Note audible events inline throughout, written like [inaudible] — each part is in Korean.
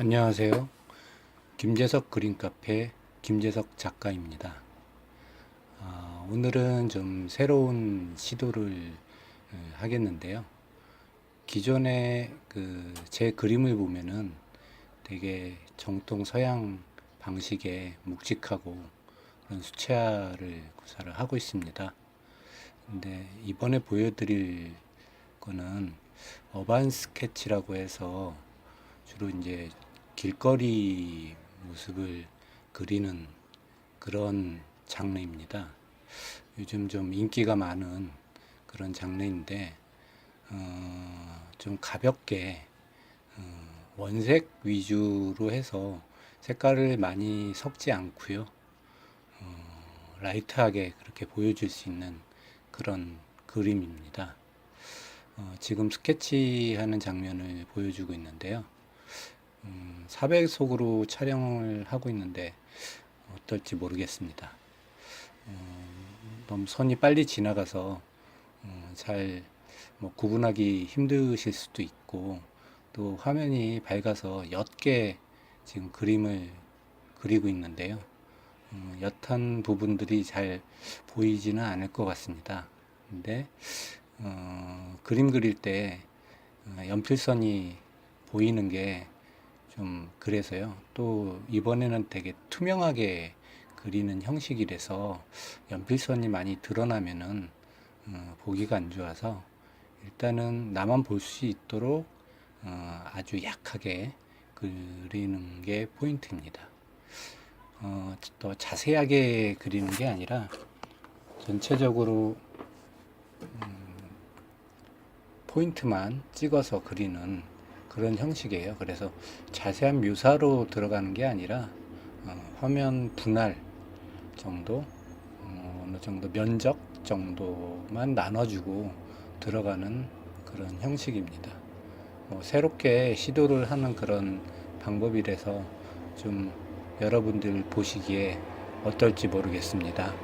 안녕하세요. 김재석 그린카페 김재석 작가입니다. 아, 오늘은 좀 새로운 시도를 어, 하겠는데요. 기존에 그 제 그림을 보면은 되게 정통 서양 방식의 묵직하고 그런 수채화를 구사를 하고 있습니다. 근데 이번에 보여드릴 거는 어반 스케치라고 해서 주로 이제 길거리 모습을 그리는 그런 장르입니다. 요즘 좀 인기가 많은 그런 장르인데 어, 좀 가볍게 어, 원색 위주로 해서 색깔을 많이 섞지 않고요. 어, 라이트하게 그렇게 보여줄 수 있는 그런 그림입니다. 어, 지금 스케치하는 장면을 보여주고 있는데요. 음, 400속으로 촬영을 하고 있는데 어떨지 모르겠습니다. 음, 너무 선이 빨리 지나가서 음, 잘뭐 구분하기 힘드실 수도 있고 또 화면이 밝아서 옅게 지금 그림을 그리고 있는데요. 음, 옅은 부분들이 잘 보이지는 않을 것 같습니다. 근데 어, 그림 그릴 때 어, 연필선이 보이는 게 좀 그래서요. 또 이번에는 되게 투명하게 그리는 형식이라서 연필선이 많이 드러나면은 어, 보기가 안 좋아서 일단은 나만 볼 수 있도록 어, 아주 약하게 그리는 게 포인트입니다. 어, 더 자세하게 그리는 게 아니라 전체적으로 포인트만 찍어서 그리는 그런 형식이에요. 그래서 자세한 묘사로 들어가는 게 아니라 어, 화면 분할 정도 어, 어느 정도 면적 정도만 나눠주고 들어가는 그런 형식입니다. 뭐 새롭게 시도를 하는 그런 방법이라서 좀 여러분들 보시기에 어떨지 모르겠습니다.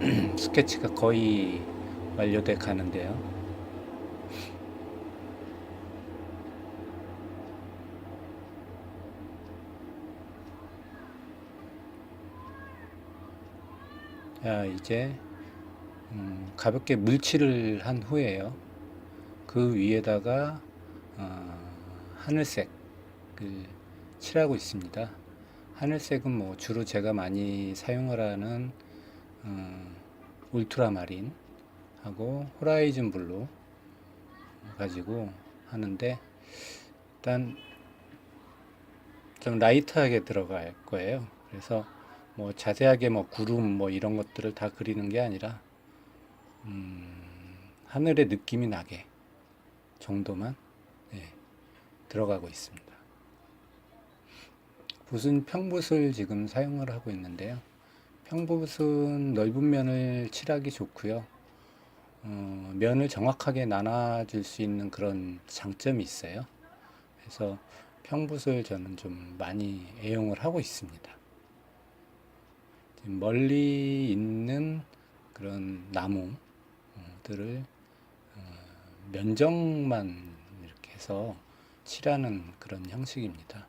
[clears throat] 스케치가 거의 완료돼 가는데요. 이제 음, 가볍게 물칠을 한 후에요. 그 위에다가 어, 하늘색 그 칠하고 있습니다. 하늘색은 뭐 주로 제가 많이 사용을 하는 어, 울트라마린 하고 호라이즌 블루 가지고 하는데 일단 좀 라이트하게 들어갈 거예요. 그래서 뭐 자세하게 뭐 구름 뭐 이런 것들을 다 그리는 게 아니라 음, 하늘의 느낌이 나게 정도만 네, 들어가고 있습니다. 붓은 평붓을 지금 사용을 하고 있는데요. 평붓은 넓은 면을 칠하기 좋고요. 어, 면을 정확하게 나눠줄 수 있는 그런 장점이 있어요. 그래서 평붓을 저는 좀 많이 애용을 하고 있습니다. 멀리 있는 그런 나무들을 어, 면적만 이렇게 해서 칠하는 그런 형식입니다.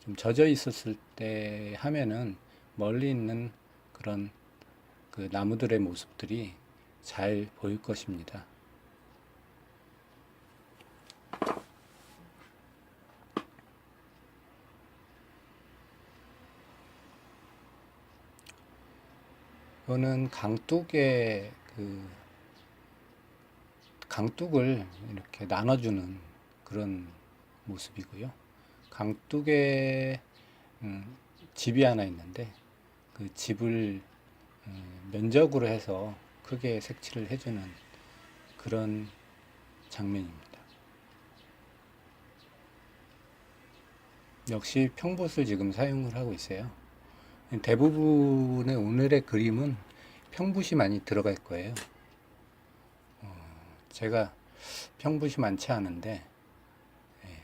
좀 젖어 있었을 때 하면은 멀리 있는 그런 그 나무들의 모습들이 잘 보일 것입니다. 이거는 강둑의 그 강둑을 이렇게 나눠주는 그런 모습이고요. 강둑에 음, 집이 하나 있는데 그 집을 음, 면적으로 해서 크게 색칠을 해주는 그런 장면입니다. 역시 평봇을 지금 사용을 하고 있어요. 대부분의 오늘의 그림은 평붓이 많이 들어갈 거예요. 어, 제가 평붓이 많지 않은데 예,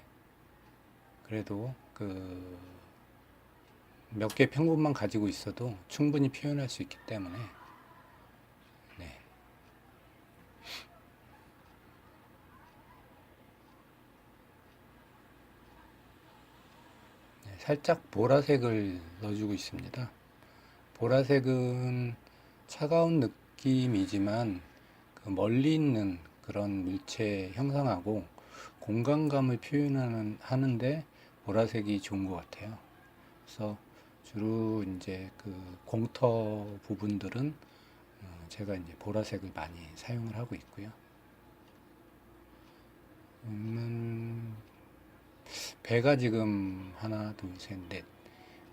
그래도 그 몇 개 평붓만 가지고 있어도 충분히 표현할 수 있기 때문에 네. 네, 살짝 보라색을 넣어주고 있습니다. 보라색은 차가운 느낌이지만 그 멀리 있는 그런 물체 형상하고 공간감을 표현하는 하는데 보라색이 좋은 것 같아요. 그래서 주로 이제 그 공터 부분들은 어, 제가 이제 보라색을 많이 사용을 하고 있고요. 음, 배가 지금 하나, 둘, 셋, 넷.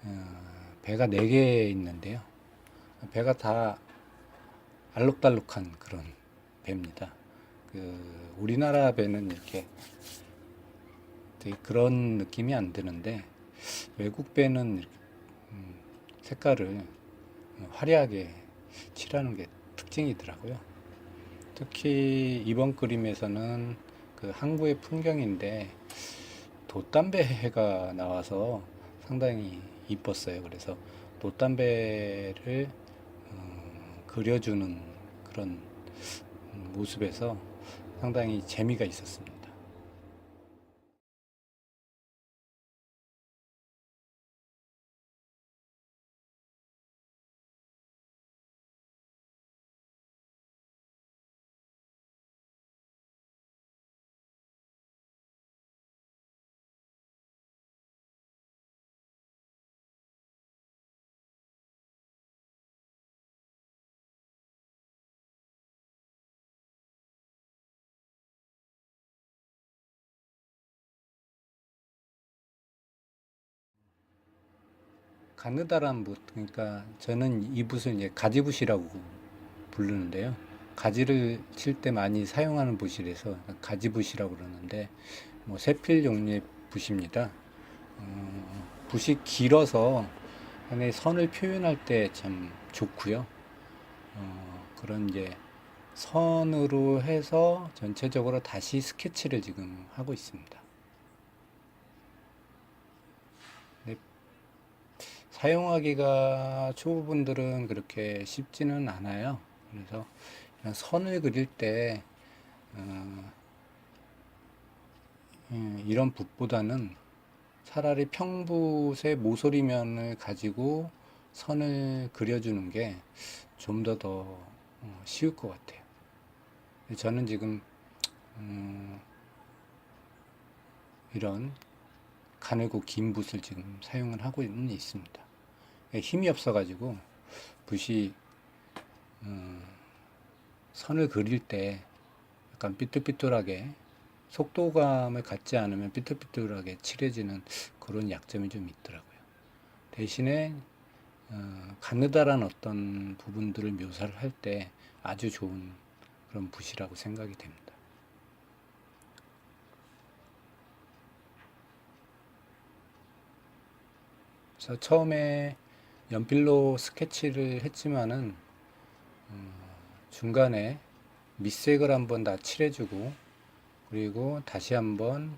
어, 배가 네 개 있는데요. 배가 다 알록달록한 그런 배입니다. 그 우리나라 배는 이렇게 되게 그런 느낌이 안 드는데 외국 배는 음, 색깔을 화려하게 칠하는 게 특징이더라고요. 특히 이번 그림에서는 그 항구의 풍경인데 돛담배가 나와서 상당히 이뻤어요. 그래서 돛담배를 어, 그려주는 그런 모습에서 상당히 재미가 있었습니다. 가느다란 붓, 그러니까 저는 이 붓을 이제 가지붓이라고 부르는데요. 가지를 칠 때 많이 사용하는 붓이라서 가지붓이라고 그러는데 뭐 세필 종류의 붓입니다. 어, 붓이 길어서 안에 선을 표현할 때 참 좋고요. 어, 그런 이제 선으로 해서 전체적으로 다시 스케치를 지금 하고 있습니다. 사용하기가 초보분들은 그렇게 쉽지는 않아요. 그래서 이런 선을 그릴 때 어, 음, 이런 붓보다는 차라리 평붓의 모서리면을 가지고 선을 그려주는 게 좀 더더 어, 쉬울 것 같아요. 저는 지금 음, 이런 가늘고 긴 붓을 지금 사용을 하고 있는 있습니다. 힘이 없어가지고 붓이 음, 선을 그릴 때 약간 삐뚤삐뚤하게 속도감을 갖지 않으면 삐뚤삐뚤하게 칠해지는 그런 약점이 좀 있더라고요. 대신에 어, 가느다란 어떤 부분들을 묘사를 할 때 아주 좋은 그런 붓이라고 생각이 됩니다. 그래서 처음에 연필로 스케치를 했지만은 음, 중간에 밑색을 한번 다 칠해주고 그리고 다시 한번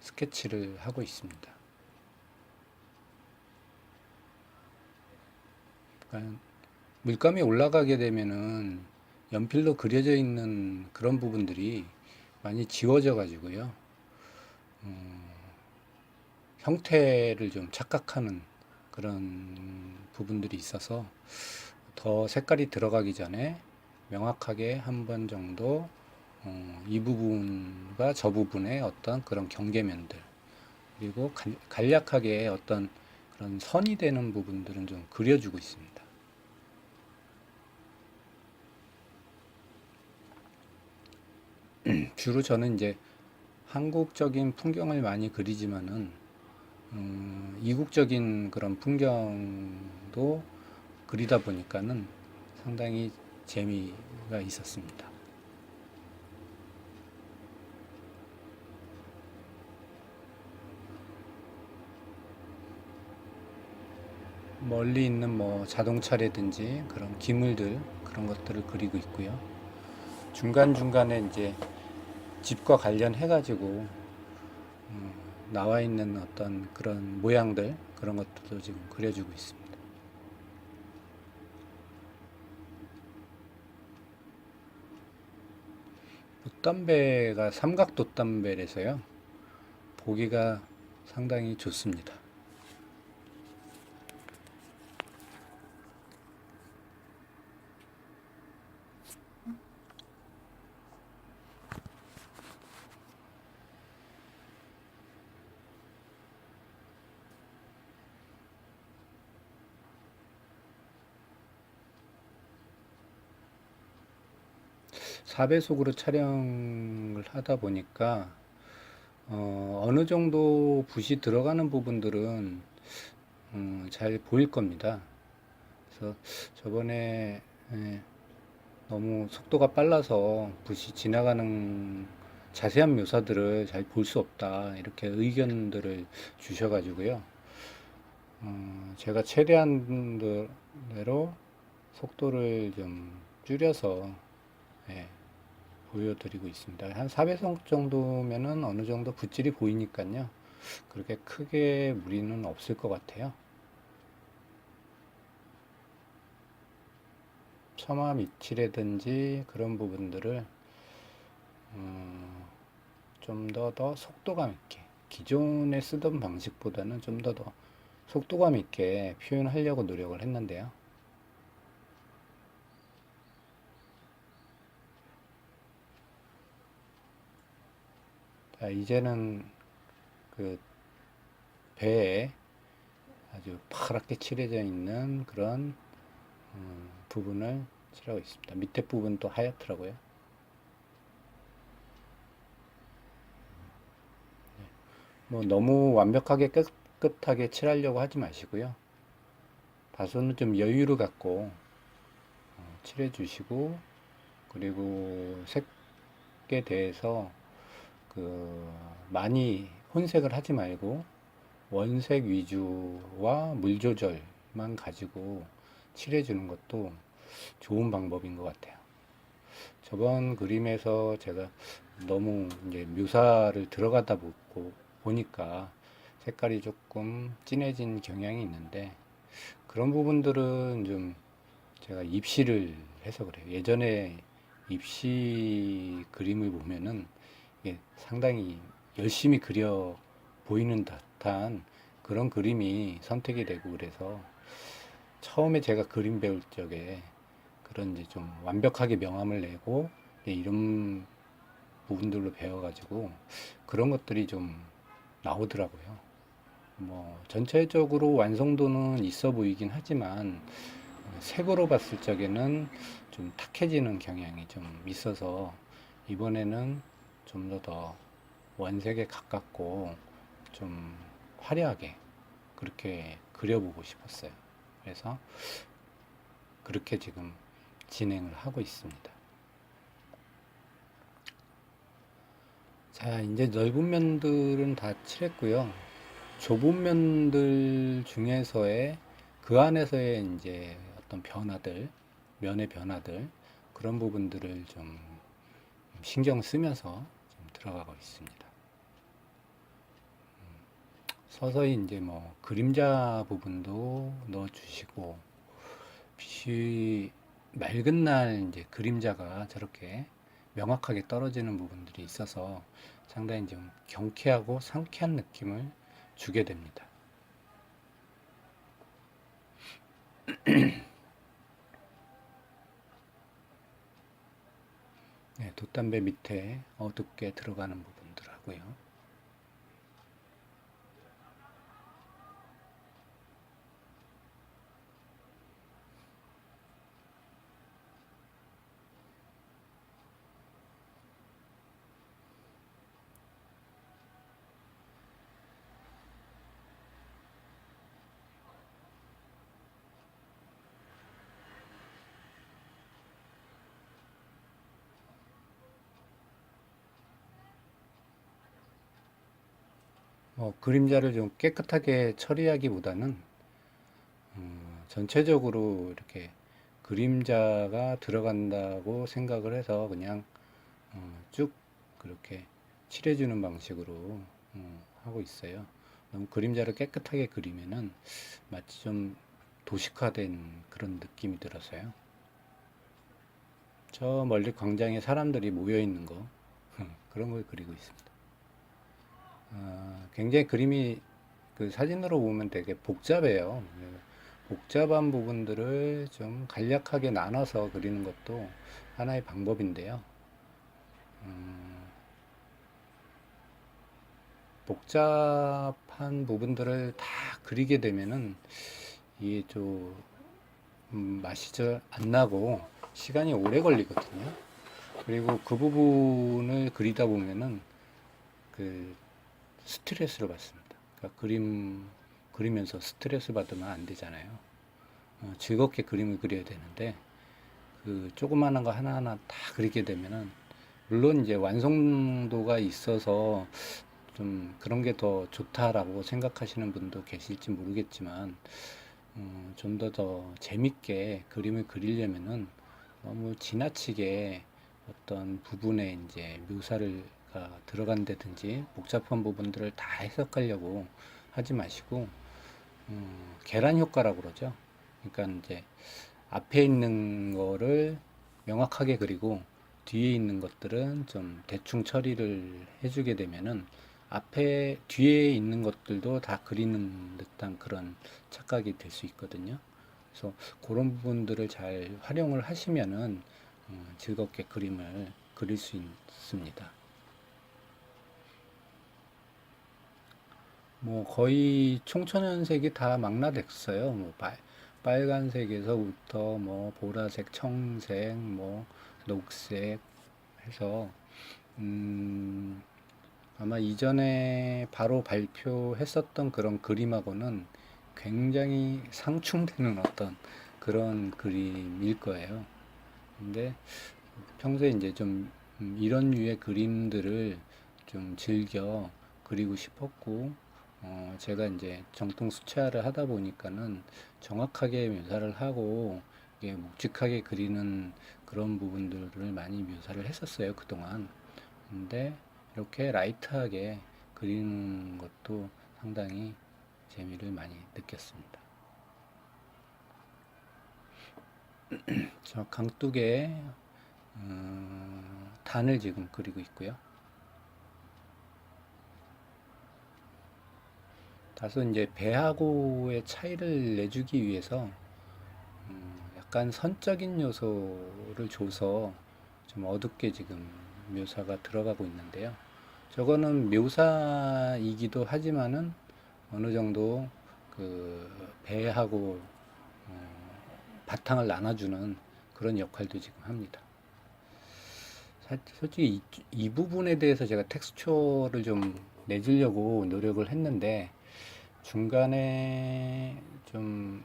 스케치를 하고 있습니다. 그러니까 물감이 올라가게 되면은 연필로 그려져 있는 그런 부분들이 많이 지워져 가지고요. 음, 형태를 좀 착각하는 그런 부분들이 있어서 더 색깔이 들어가기 전에 명확하게 한 번 정도 어, 이 부분과 저 부분의 어떤 그런 경계면들 그리고 간, 간략하게 어떤 그런 선이 되는 부분들은 좀 그려주고 있습니다. [clears throat] 주로 저는 이제 한국적인 풍경을 많이 그리지만은 음, 이국적인 그런 풍경도 그리다 보니까는 상당히 재미가 있었습니다. 멀리 있는 뭐 자동차라든지 그런 기물들 그런 것들을 그리고 있고요. 중간중간에 이제 집과 관련해 가지고 음, 나와 있는 어떤 그런 모양들 그런 것들도 지금 그려주고 있습니다. 돛담배가 삼각 돛담배라서요. 보기가 상당히 좋습니다. 4배속으로 촬영을 하다 보니까 어, 어느 정도 붓이 들어가는 부분들은 음, 잘 보일 겁니다. 그래서 저번에 예, 너무 속도가 빨라서 붓이 지나가는 자세한 묘사들을 잘 볼 수 없다 이렇게 의견들을 주셔가지고요. 어, 제가 최대한 대로 속도를 좀 줄여서 예, 보여드리고 있습니다. 한 4배속 정도면은 어느 정도 붓질이 보이니까요. 그렇게 크게 무리는 없을 것 같아요. 처마 밑이라든지 그런 부분들을 음, 좀더더 속도감 있게 기존에 쓰던 방식보다는 좀더더 속도감 있게 표현하려고 노력을 했는데요. 자, 이제는 그 배에 아주 파랗게 칠해져 있는 그런 음, 부분을 칠하고 있습니다. 밑에 부분도 하얗더라고요. 뭐 너무 완벽하게 깨끗하게 칠하려고 하지 마시고요. 다소는 좀 여유를 갖고 어, 칠해 주시고 그리고 색에 대해서 그 많이 혼색을 하지 말고 원색 위주와 물 조절만 가지고 칠해 주는 것도 좋은 방법인 것 같아요. 저번 그림에서 제가 너무 이제 묘사를 들어가다 보고 보니까 색깔이 조금 진해진 경향이 있는데 그런 부분들은 좀 제가 입시를 해서 그래요. 예전에 입시 그림을 보면은 상당히 열심히 그려 보이는 듯한 그런 그림이 선택이 되고 그래서 처음에 제가 그림 배울 적에 그런 이제 좀 완벽하게 명암을 내고 이런 부분들로 배워가지고 그런 것들이 좀 나오더라고요. 뭐 전체적으로 완성도는 있어 보이긴 하지만 색으로 봤을 적에는 좀 탁해지는 경향이 좀 있어서 이번에는 좀 더 더 원색에 가깝고 좀 화려하게 그렇게 그려보고 싶었어요. 그래서 그렇게 지금 진행을 하고 있습니다. 자, 이제 넓은 면들은 다 칠했고요. 좁은 면들 중에서의 그 안에서의 이제 어떤 변화들, 면의 변화들, 그런 부분들을 좀 신경 쓰면서 좀 들어가고 있습니다. 음, 서서히 이제 뭐 그림자 부분도 넣어 주시고, 빛이 맑은 날 이제 그림자가 저렇게 명확하게 떨어지는 부분들이 있어서 상당히 좀 경쾌하고 상쾌한 느낌을 주게 됩니다. [clears throat] 네, 돛 담배 밑에 어둡게 들어가는 부분들 하고요. 뭐 그림자를 좀 깨끗하게 처리하기보다는 음, 전체적으로 이렇게 그림자가 들어간다고 생각을 해서 그냥 어, 쭉 그렇게 칠해주는 방식으로 어, 하고 있어요. 너무 그림자를 깨끗하게 그리면은 마치 좀 도식화된 그런 느낌이 들어서요. 저 멀리 광장에 사람들이 모여 있는 거 그런 걸 그리고 있습니다. 어, 굉장히 그림이 그 사진으로 보면 되게 복잡해요. 복잡한 부분들을 좀 간략하게 나눠서 그리는 것도 하나의 방법인데요. 음, 복잡한 부분들을 다 그리게 되면은 이게 좀 음, 맛이 잘 안 나고 시간이 오래 걸리거든요. 그리고 그 부분을 그리다 보면은 그 스트레스를 받습니다. 그러니까 그림 그리면서 스트레스 받으면 안 되잖아요. 어, 즐겁게 그림을 그려야 되는데 그 조그마한 거 하나하나 다 그리게 되면은 물론 이제 완성도가 있어서 좀 그런 게 더 좋다라고 생각하시는 분도 계실지 모르겠지만 어, 좀더 더 재밌게 그림을 그리려면은 너무 지나치게 어떤 부분에 이제 묘사를 가 들어간다든지 복잡한 부분들을 다 해석하려고 하지 마시고 음, 계란 효과라고 그러죠. 그러니까 이제 앞에 있는 거를 명확하게 그리고 뒤에 있는 것들은 좀 대충 처리를 해주게 되면은 앞에 뒤에 있는 것들도 다 그리는 듯한 그런 착각이 될 수 있거든요. 그래서 그런 부분들을 잘 활용을 하시면은 음, 즐겁게 그림을 그릴 수 있습니다. 뭐 거의 총천연색이 다 망라됐어요. 뭐 빨, 빨간색에서부터 뭐 보라색, 청색, 뭐 녹색 해서 음 아마 이전에 바로 발표했었던 그런 그림하고는 굉장히 상충되는 어떤 그런 그림일 거예요. 근데 평소에 이제 좀 음, 이런 류의 그림들을 좀 즐겨 그리고 싶었고, 어, 제가 이제 정통 수채화를 하다 보니까는 정확하게 묘사를 하고, 이게 묵직하게 그리는 그런 부분들을 많이 묘사를 했었어요, 그동안. 근데 이렇게 라이트하게 그리는 것도 상당히 재미를 많이 느꼈습니다. [clears throat] 저 강둑에 음, 단을 지금 그리고 있고요. 다소 이제 배하고의 차이를 내주기 위해서 음, 약간 선적인 요소를 줘서 좀 어둡게 지금 묘사가 들어가고 있는데요. 저거는 묘사이기도 하지만은 어느 정도 그 배하고 어, 바탕을 나눠주는 그런 역할도 지금 합니다. 사- 솔직히 이, 이 부분에 대해서 제가 텍스처를 좀 내주려고 노력을 했는데 중간에 좀,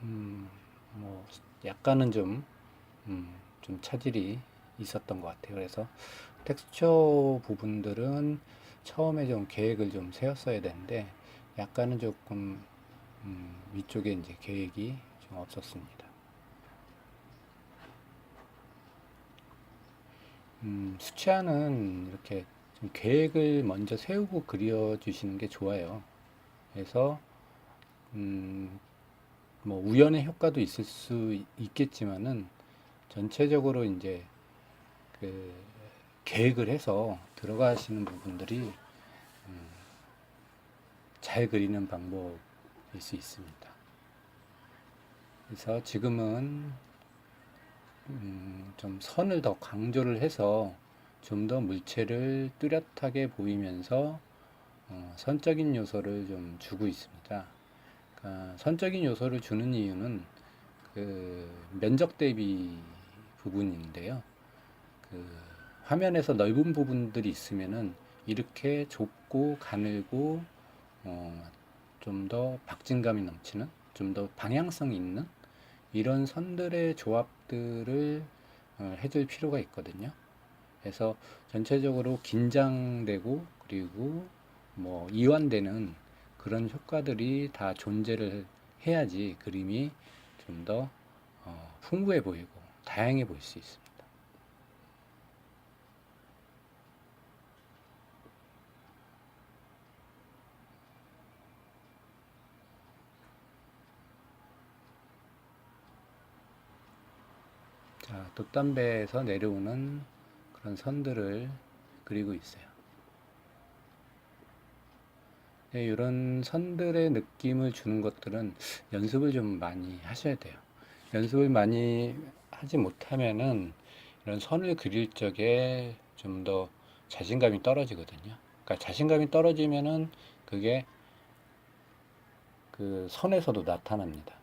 음, 뭐, 약간은 좀, 음, 좀 차질이 있었던 것 같아요. 그래서 텍스처 부분들은 처음에 좀 계획을 좀 세웠어야 되는데 약간은 조금 음, 위쪽에 이제 계획이 좀 없었습니다. 음, 수채화는 이렇게 좀 계획을 먼저 세우고 그려주시는 게 좋아요. 그래서 음, 뭐 우연의 효과도 있을 수 있겠지만은 전체적으로 이제 그 계획을 해서 들어가시는 부분들이 음, 잘 그리는 방법일 수 있습니다. 그래서 지금은 음, 좀 선을 더 강조를 해서 좀 더 물체를 뚜렷하게 보이면서 어, 선적인 요소를 좀 주고 있습니다. 그러니까 선적인 요소를 주는 이유는 그 면적 대비 부분인데요. 그 화면에서 넓은 부분들이 있으면은 이렇게 좁고 가늘고 어, 좀 더 박진감이 넘치는 좀 더 방향성 있는 이런 선들의 조합들을 어, 해줄 필요가 있거든요. 그래서 전체적으로 긴장되고 그리고 뭐 이완되는 그런 효과들이 다 존재를 해야지 그림이 좀더 어, 풍부해 보이고 다양해 보일 수 있습니다. 자, 돛담배에서 내려오는 그런 선들을 그리고 있어요. 네, 이런 선들의 느낌을 주는 것들은 연습을 좀 많이 하셔야 돼요. 연습을 많이 하지 못하면은 이런 선을 그릴 적에 좀 더 자신감이 떨어지거든요. 그러니까 자신감이 떨어지면은 그게 그 선에서도 나타납니다.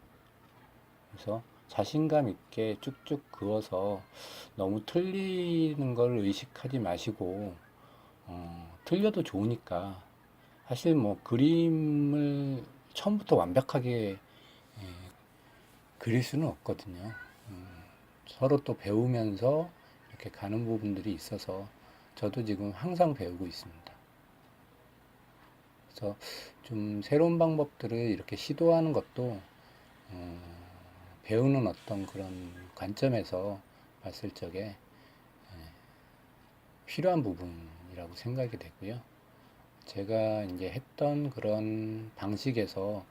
그래서 자신감 있게 쭉쭉 그어서 너무 틀리는 걸 의식하지 마시고 어, 틀려도 좋으니까 사실 뭐 그림을 처음부터 완벽하게 예, 그릴 수는 없거든요. 음, 서로 또 배우면서 이렇게 가는 부분들이 있어서 저도 지금 항상 배우고 있습니다. 그래서 좀 새로운 방법들을 이렇게 시도하는 것도 어, 배우는 어떤 그런 관점에서 봤을 적에 예, 필요한 부분이라고 생각이 되고요. 제가 이제 했던 그런 방식에서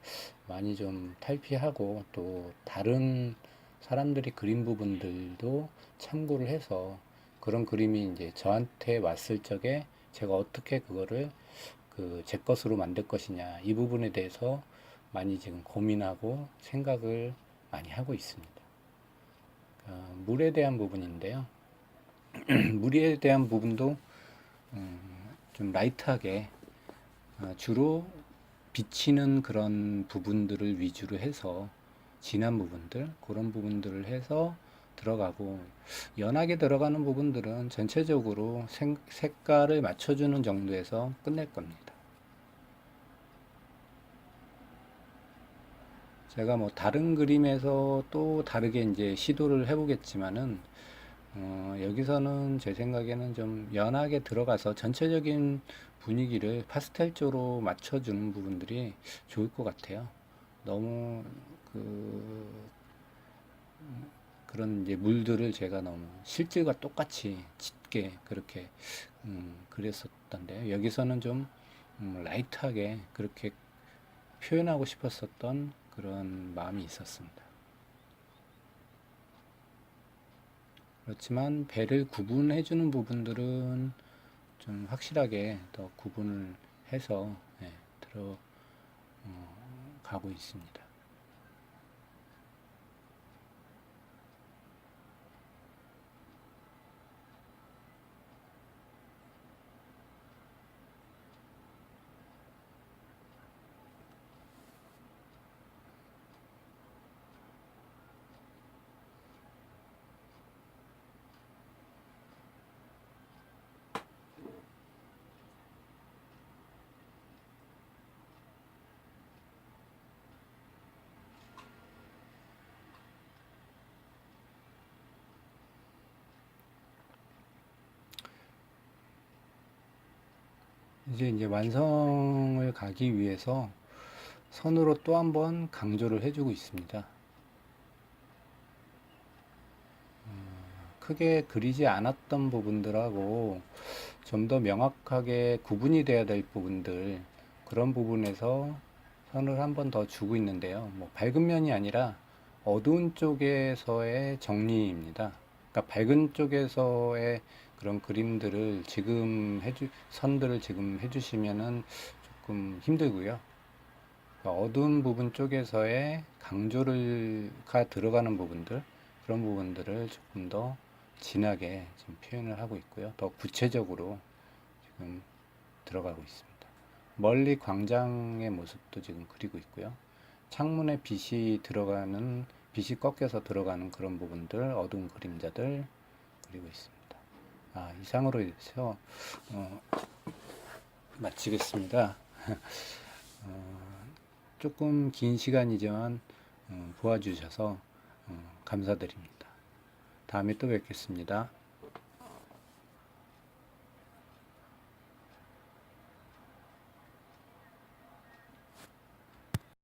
많이 좀 탈피하고 또 다른 사람들이 그린 부분들도 참고를 해서 그런 그림이 이제 저한테 왔을 적에 제가 어떻게 그거를 그 제 것으로 만들 것이냐 이 부분에 대해서 많이 지금 고민하고 생각을 많이 하고 있습니다. 어, 물에 대한 부분인데요. [clears throat] 물에 대한 부분도 음, 좀 라이트하게 어, 주로 비치는 그런 부분들을 위주로 해서 진한 부분들 그런 부분들을 해서 들어가고 연하게 들어가는 부분들은 전체적으로 생- 색깔을 맞춰주는 정도에서 끝낼 겁니다. 제가 뭐 다른 그림에서 또 다르게 이제 시도를 해보겠지만은 어, 여기서는 제 생각에는 좀 연하게 들어가서 전체적인 분위기를 파스텔조로 맞춰주는 부분들이 좋을 것 같아요. 너무 그 그런 이제 물들을 제가 너무 실질과 똑같이 짙게 그렇게 음, 그랬었던데 여기서는 좀 음, 라이트하게 그렇게 표현하고 싶었었던 그런 마음이 있었습니다. 그렇지만 배를 구분해 주는 부분들은 좀 확실하게 더 구분을 해서 예, 들어 어, 가고 있습니다. 이제 이제 완성을 가기 위해서 선으로 또 한 번 강조를 해주고 있습니다. 크게 그리지 않았던 부분들하고 좀 더 명확하게 구분이 돼야 될 부분들 그런 부분에서 선을 한 번 더 주고 있는데요. 뭐 밝은 면이 아니라 어두운 쪽에서의 정리입니다. 그러니까 밝은 쪽에서의 그런 그림들을 지금 해주 선들을 지금 해주시면은 조금 힘들고요. 그러니까 어두운 부분 쪽에서의 강조를가 들어가는 부분들 그런 부분들을 조금 더 진하게 지금 표현을 하고 있고요. 더 구체적으로 지금 들어가고 있습니다. 멀리 광장의 모습도 지금 그리고 있고요. 창문에 빛이 들어가는 빛이 꺾여서 들어가는 그런 부분들 어두운 그림자들 그리고 있습니다. 아, 이상으로 해서 어, 마치겠습니다. [laughs] 어, 조금 긴 시간이지만 어, 보아주셔서 어, 감사드립니다. 다음에 또 뵙겠습니다.